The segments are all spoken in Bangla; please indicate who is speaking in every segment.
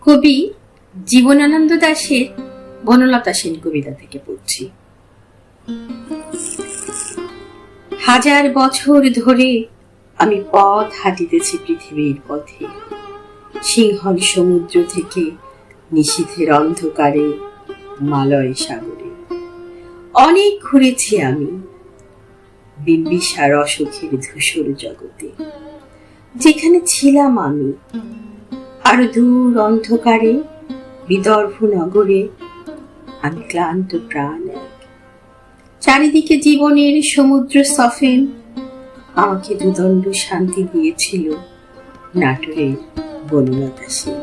Speaker 1: কবি জীবনানন্দ দাশের বনলতা সেন কবিতা থেকে পড়ছি। হাজার বছর ধরে আমি পথ হাঁটিতেছি পৃথিবীর পথে। সিংহল সমুদ্র থেকে নিশীথের অন্ধকারে, মালয় সাগরে। অনেক ঘুরেছি আমি বিম্বিসার অসুখের ধূসর জগতে। যেখানে ছিলাম আমি আরও দূর অন্ধকারে, বিদর্ভ নগরে আমি ক্লান্ত প্রাণ চারিদিকে জীবনের সমুদ্র সফেন, আমাকে দুদণ্ড শান্তি দিয়েছিল নাটোরের বনলতা সেন।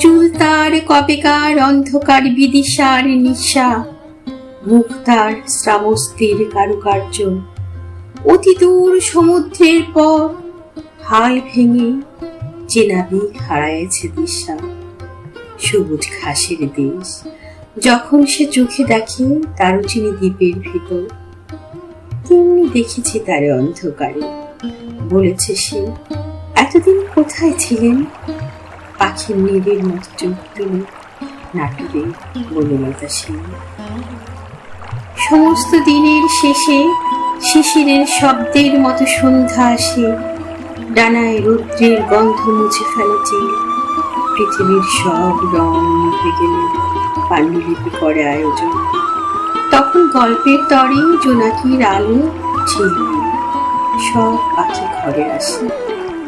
Speaker 1: চুল তার কবেকার অন্ধকার বিদিশার নিশা, মুখ তার শ্রাবস্তির কারুকার্য। অতি দূর সমুদ্রের পর হাল ভেঙে চেনাবি হারায়েছে দিশা। সবুজ ঘাসের দেশ। যখন সে চোখে দেখে দ্বীপের ভিতর, তেমনি দেখেছি তারে অন্ধকারে। বলেছে সে, এতদিন কোথায় ছিলেন? পাখির নীলের মতো চোখ তুলে সেন সমস্ত দিনের শেষে শিশিরের শব্দের মতো সন্ধ্যা আসে। ডানায় রৌদ্রের গন্ধ মুছে ফেলে যে পৃথিবীর সব রং মুখে গেলে পাণ্ডুলিপি করে আয়োজন। তখন গল্পের তরে জোনাকির আলো ঝিলমিল। সব পাখি ঘরে আসে,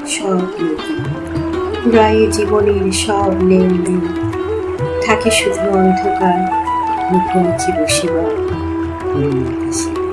Speaker 1: সব নদী পুরায়ে জীবনের সব লেনদেন। থাকে শুধু অন্ধকার মুখোমুখি বসিবার সেন।